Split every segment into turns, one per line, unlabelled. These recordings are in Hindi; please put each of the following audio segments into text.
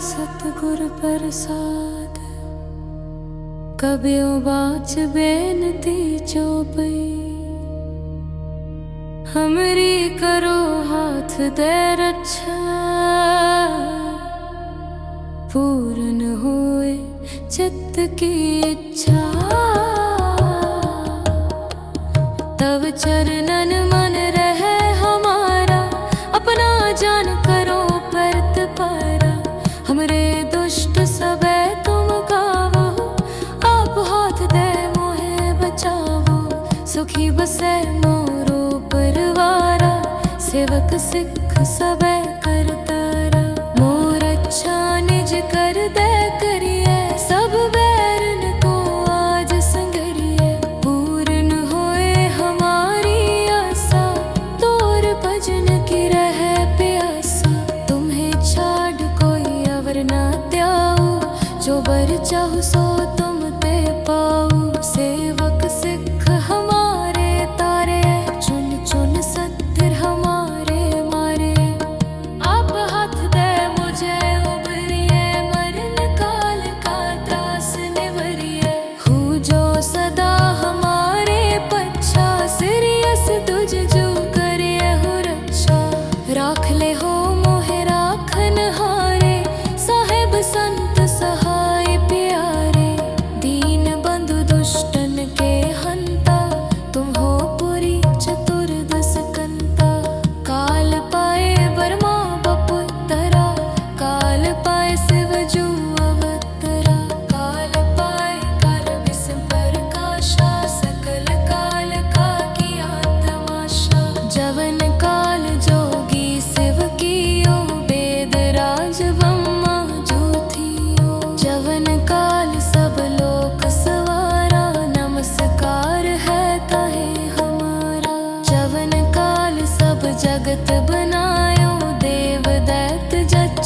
ਸਤਗੁਰ ਪ੍ਰਸਾਦ, ਕਬਿਉ ਬਾਚ ਬੇਨਤੀ ਚੋਪਈ। ਹਮਰੀ ਕਰੋ ਹਾਥ ਦੇ ਰੱਛਾ, ਪੂਰਨ ਹੋਏ ਚਿੱਤ ਕੀ ਇੱਛਾ। ਤਵ ਚਰਨਨ सेवक सिख सबे करतारा। मोर अच्छा निज कर दे करिए। सब बैरन को आज संगरिए। पूर्ण होए हमारी आशा। तोर भजन की रहे प्यासा। तुम्हें छाड़ कोई अवर ना त्याओ जो बर चाहु सो तुम ते पाओ सेवक राख ले हो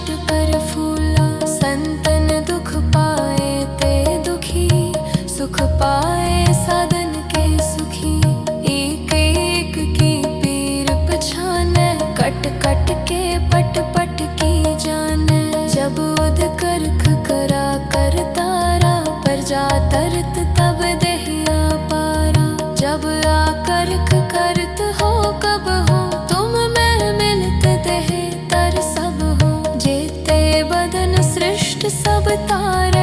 कर फूला, संतन दुख पाए ते दुखी, सुख पाए साधन के सुखी। एक एक कट कट के पट पट की जाने। जब उद कर खकरा कर तारा, पर जा तब दहिया पारा। जब आकर करत हो कब हो താര